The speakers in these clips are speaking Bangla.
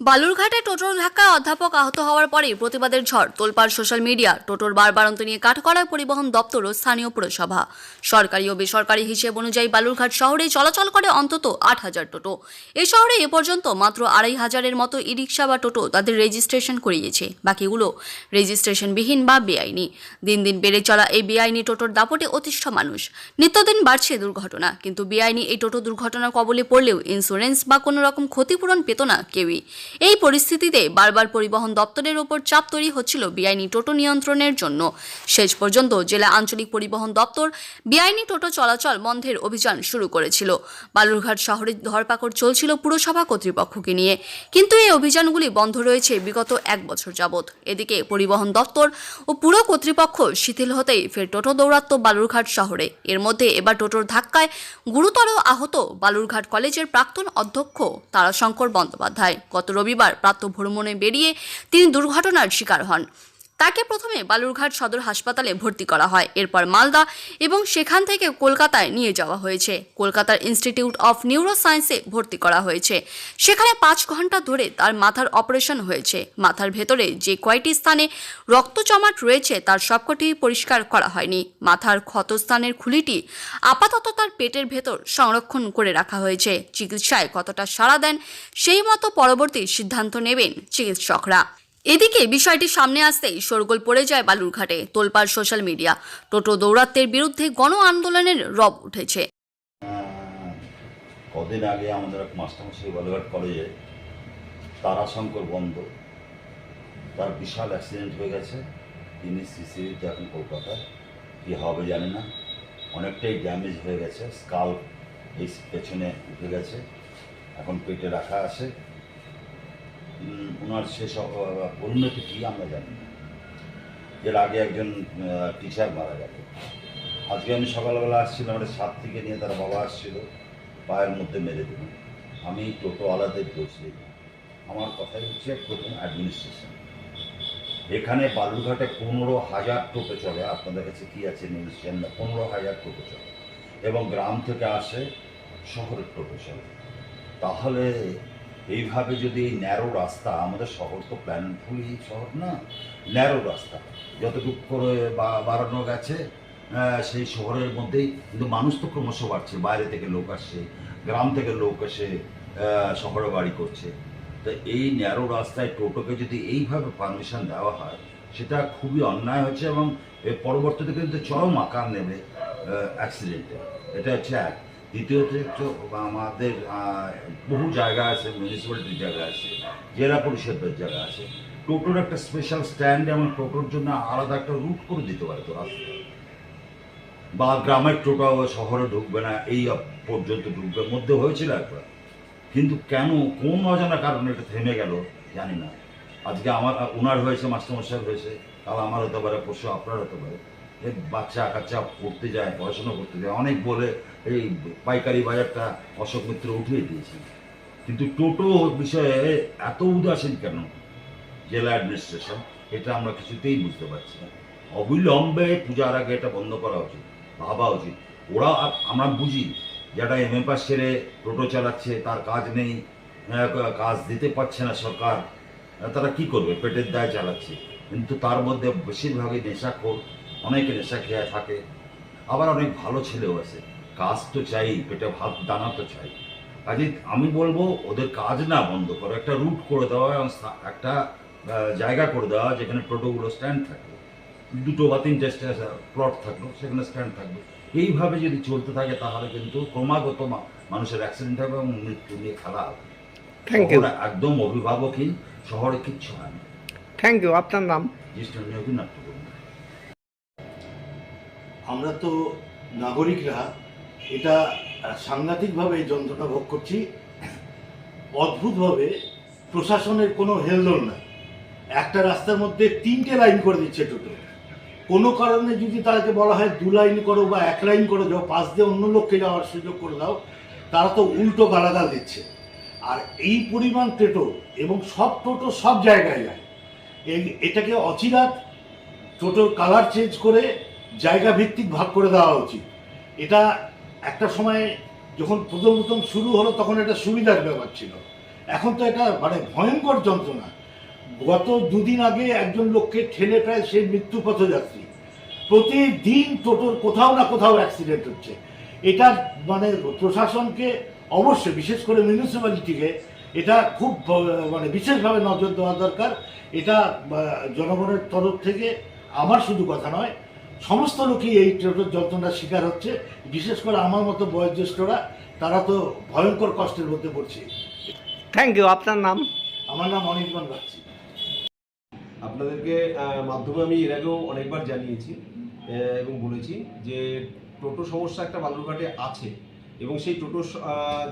বালুরঘাটে টোটোর ধাক্কায় অধ্যাপক আহত হওয়ার পরে প্রতিবাদের ঝড় তোলপাড় সোশ্যাল মিডিয়া। টোটোর বারবারন্ত নিয়ে কাঠকড়ায় পরিবহন দপ্তর ও স্থানীয় পুরসভা। সরকারি ও বেসরকারি হিসেব অনুযায়ী বালুরঘাট শহরে চলাচল করে অন্তত আট হাজার টোটো। এ শহরে এ পর্যন্ত মাত্র আড়াই হাজারের মতো ই রিক্সা বা টোটো তাদের রেজিস্ট্রেশন করিয়েছে। বাকিগুলো রেজিস্ট্রেশনবিহীন বা বেআইনি। দিন দিন বেড়ে চলা এই বেআইনি টোটোর দাপটে অতিষ্ঠ মানুষ। নিত্যদিন বাড়ছে দুর্ঘটনা, কিন্তু বেআইনি এই টোটো দুর্ঘটনার কবলে পড়লেও ইন্স্যুরেন্স বা কোনো রকম ক্ষতিপূরণ পেত না কেউই। এই পরিস্থিতিতে বারবার পরিবহন দপ্তরের ওপর চাপ তৈরি হচ্ছিল বেআইনি টোটো নিয়ন্ত্রণের জন্য। শেষ পর্যন্ত জেলা আঞ্চলিক পরিবহন দপ্তর বেআইনি টোটো চলাচল বন্ধের অভিযান শুরু করেছিল। বালুরঘাট শহরে ধরপাকড় চলছিল পুরসভা কর্তৃপক্ষকে নিয়ে। কিন্তু এই অভিযানগুলি বন্ধ রয়েছে বিগত এক বছর যাবৎ। এদিকে পরিবহন দপ্তর ও পুর কর্তৃপক্ষ শিথিল হতেই ফের টোটো দৌরাত্ম বালুরঘাট শহরে। এর মধ্যে এবার টোটোর ধাক্কায় গুরুতর আহত বালুরঘাট কলেজের প্রাক্তন অধ্যক্ষ তারাশঙ্কর বন্দ্যোপাধ্যায়। গত রবিবার প্রাপ্ত ভ্রমণে বেরিয়ে তিনি দুর্ঘটনার শিকার হন। তাকে প্রথমে বালুরঘাট সদর হাসপাতালে ভর্তি করা হয়, এরপর মালদা এবং সেখান থেকে কলকাতায় নিয়ে যাওয়া হয়েছে। কলকাতার ইনস্টিটিউট অফ নিউরো সায়েন্সে ভর্তি করা হয়েছে। সেখানে পাঁচ ঘণ্টা ধরে তার মাথার অপারেশন হয়েছে। মাথার ভেতরে যে কয়টি স্থানে রক্ত জমাট রয়েছে, তার সবকটি পরিষ্কার করা হয়নি। মাথার ক্ষতস্থানের খুলিটি আপাতত তার পেটের ভেতর সংরক্ষণ করে রাখা হয়েছে। চিকিৎসায় কতটা সাড়া দেন, সেই মতো পরবর্তী সিদ্ধান্ত নেবেন চিকিৎসকরা। এদিকে বিষয়টি সামনে আসতেই শোরগোল পড়ে যায় বালুরঘাটে, তোলপাড় সোশ্যাল মিডিয়া টোটো দৌরাত্মের বিরুদ্ধে গণ আন্দোলনের রব উঠেছে। কদিন আগে আমাদের এক মাস্টারমশাই বালুঘাট কলেজে তারাশঙ্কর বন্ধ। তার বিশাল অ্যাক্সিডেন্ট হয়ে গেছে। তিনি সিসিতে এখন কলকাতায়। কী হবে জানি না। অনেকটাই ড্যামেজ হয়ে গেছে। স্কাল এই পেছনে উঠে গেছে। এখন পেটে রাখা আছে। ওনার শেষ পরিণতি কী আমরা জানি না। এর আগে একজন টিচার মারা গেল আজকে আমি সকালবেলা আসছিলাম একটা সাত থেকে নিয়ে, তার বাবা আসছিল, পায়ের মধ্যে মেরে দিল। আমি টোটো আলাদা বলছি আমার কথাই হচ্ছে প্রথম অ্যাডমিনিস্ট্রেশন এখানে বালুরঘাটে পনেরো হাজার টোটো চলে। আপনাদের কাছে কী আছে নিউজ না। পনেরো হাজার টোটো চলে। এবং গ্রাম থেকে আসে শহরের টোটো চলে। তাহলে এইভাবে যদি এই ন্যারো রাস্তা, আমাদের শহর তো প্ল্যানফুলি শহর না, ন্যারো রাস্তা। যতটুকু করে বা- বাড়ানো গেছে সেই শহরের মধ্যেই, কিন্তু মানুষ তো ক্রমশ বাড়ছে, বাইরে থেকে লোক আসছে, গ্রাম থেকে লোক এসে শহরে বাড়ি করছে। তো এই ন্যারো রাস্তায় টোটোকে যদি এইভাবে পারমিশন দেওয়া হয়, সেটা খুবই অন্যায় হচ্ছে এবং এর পরবর্তীতে কিন্তু চরম আকার নেবে অ্যাক্সিডেন্টে এটা হচ্ছে এক। দ্বিতীয়ত হচ্ছে আমাদের বহু জায়গা আছে মিউনিসিপ্যালিটির জায়গা আছে, জেলা পরিষদের জায়গা আছে। টোটোর একটা স্পেশাল স্ট্যান্ড এবং টোটোর জন্য আলাদা একটা রুট করে দিতে পারে তো বা গ্রামের টোটো শহরে ঢুকবে না, এই পর্যন্ত ঢুকবে, মধ্যে হয়েছিল একবার। কিন্তু কেন, কোন অজানা কারণে এটা থেমে গেল, জানি না। আজকে আমার ওনার হয়েছে, মাস্টারমশাই হয়েছে কাল আমার হতে পারে, পরশু আপনার হতে পারে। বাচ্চা কাচ্চা পড়তে যায় পড়াশোনা করতে যায়। অনেক বলে এই পাইকারি বাজারটা অশোক মিত্র উঠিয়ে দিয়েছি। কিন্তু টোটো বিষয়ে এত উদাসীন কেন? জেলা অ্যাডমিনিস্ট্রেশন এটা আমরা কিছুতেই বুঝতে পারছি না। অবিলম্বে পূজার আগে এটা বন্ধ করা উচিত ভাবা উচিত। ওরা আমরা বুঝি যারা এম এ পাস ছেড়ে টোটো চালাচ্ছে তার কাজ নেই আহ, কাজ দিতে পারছে না সরকার তারা কি করবে? পেটের দায় চালাচ্ছে। কিন্তু তার মধ্যে বেশিরভাগই নেশাখোর অনেকে নেশা খেয়ে থাকে আবার অনেক ভালো ছেলেও আছে। কাজ তো চাই পেটে ভাত দানা তো চাই। কাজে আমি বলব ওদের কাজ না বন্ধ করো একটা রুট করে দেওয়া এবং একটা জায়গা করে দেওয়া যেখানে টোটোগুলো স্ট্যান্ড থাকবে। দুটো বা তিনটে প্লট থাকল সেখানে স্ট্যান্ড থাকবে। এইভাবে যদি চলতে থাকে তাহলে কিন্তু ক্রমাগত মানুষের অ্যাক্সিডেন্ট হবে এবং মৃত্যু নিয়ে খেলা হবে। থ্যাংক ইউ একদম অভিভাবকহীন শহরে কিচ্ছু হয় না। থ্যাংক ইউ আপনার নাম? অভিনাট্য করুন আমরা তো নাগরিকরা এটা সাংঘাতিকভাবে এই যন্ত্রণা ভোগ করছি। অদ্ভুতভাবে প্রশাসনের কোনো হেলদোল নাই একটা রাস্তার মধ্যে তিনটে লাইন করে দিচ্ছে টোটো। কোনো কারণে যদি তাদেরকে বলা হয় দু লাইন করো বা এক লাইন করে দাও পাশ দিয়ে অন্য লোককে যাওয়ার সুযোগ করে দাও, তারা তো উল্টো গালাগাল দিচ্ছে। আর এই পরিমাণ টোটো এবং সব টোটো সব জায়গায় যায়। এটাকে অচিরাত টোটোর কালার চেঞ্জ করে জায়গা ভিত্তিক ভাগ করে দেওয়া উচিত। এটা একটা সময় যখন প্রথম প্রথম শুরু হলো, তখন এটা সুবিধার ব্যাপার ছিল। এখন তো এটা মানে ভয়ঙ্কর যন্ত্রণা। গত দুদিন আগে একজন লোককে ঠেলে প্রায় সে মৃত্যু পথযাত্রী প্রতিদিন টোটোর কোথাও না কোথাও অ্যাক্সিডেন্ট হচ্ছে। এটা মানে প্রশাসনকে অবশ্যই, বিশেষ করে মিউনিসিপ্যালিটিকে এটা খুব মানে বিশেষভাবে নজর দেওয়া দরকার। এটা জনগণের তরফ থেকে আমার শুধু কথা নয় সমস্ত লোকই এই টোটোর যন্ত্রণার শিকার হচ্ছে। বিশেষ করে আমার মতো বয়োজ্যেষ্ঠরা তারা তো ভয়ঙ্কর কষ্টের মধ্যে পড়ছে। থ্যাংক ইউ আপনার নাম? আমার নাম অনির্বাণ বাগচি। আপনাদেরকে মাধ্যমে আমি এর আগেও অনেকবার জানিয়েছি এবং বলেছি যে টোটো সমস্যা একটা বালুরঘাটে আছে। এবং সেই টোটো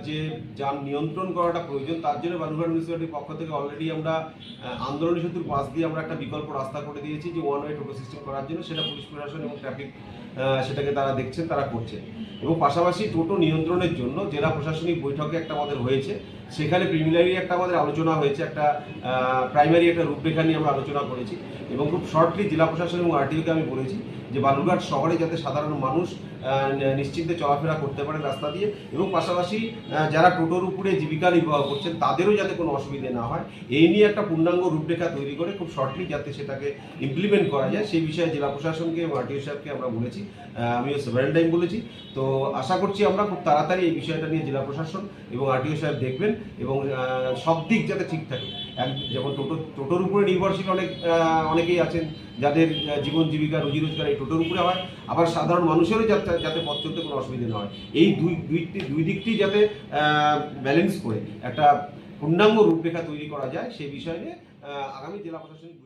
যে যান নিয়ন্ত্রণ করাটা প্রয়োজন, তার জন্য বালুরঘাট মিউনিসিপ্যালিটির পক্ষ থেকে অলরেডি আমরা আন্দোলনী সেতুর পাশ দিয়ে আমরা একটা বিকল্প রাস্তা করে দিয়েছি যে ওয়ান ওয়ে টোটো সিস্টেম করার জন্য। সেটা পুলিশ প্রশাসন এবং ট্রাফিক সেটাকে তারা দেখছেন, তারা করছেন এবং পাশাপাশি টোটো নিয়ন্ত্রণের জন্য জেলা প্রশাসনিক বৈঠকে একটা আমাদের হয়েছে। সেখানে প্রিমিনারি একটা আমাদের আলোচনা হয়েছে, একটা প্রাইমারি একটা রূপরেখা নিয়ে আমরা আলোচনা করেছি। এবং খুব শর্টলি জেলা প্রশাসন এবং আরটিওকে আমি বলেছি যে বালুরঘাট শহরে যাতে সাধারণ মানুষ নিশ্চিন্তে চলাফেরা করতে পারে রাস্তা দিয়ে এবং পাশাপাশি যারা টোটোর উপরে জীবিকা নির্বাহ করছেন তাদেরও যাতে কোনো অসুবিধে না হয়। এই নিয়ে একটা পূর্ণাঙ্গ রূপরেখা তৈরি করে খুব শর্টলি যাতে সেটাকে ইমপ্লিমেন্ট করা যায়। সেই বিষয়ে জেলা প্রশাসনকে এবং আরটিও সাহেবকে আমরা বলেছি আমিও সেভেন টাইম বলেছি। তো আশা করছি আমরা খুব তাড়াতাড়ি এই বিষয়টা নিয়ে জেলা প্রশাসন এবং আরটিও সাহেব দেখবেন এবং সব দিক যাতে ঠিক থাকে। এক, যেমন টোটো, টোটোর উপরে নির্ভরশীল অনেক অনেকেই আছেন যাদের জীবন জীবিকা, রুজি রোজগার এই টোটোর উপরে হয়, আবার সাধারণ মানুষেরও যাতে যাতে পথ চলতে কোনো অসুবিধা না হয়। এই দুই, দুইটি, দুই দিকটি যাতে ব্যালেন্স করে একটা পূর্ণাঙ্গ রূপরেখা তৈরি করা যায়, সেই বিষয়ে আগামী জেলা প্রশাসনিক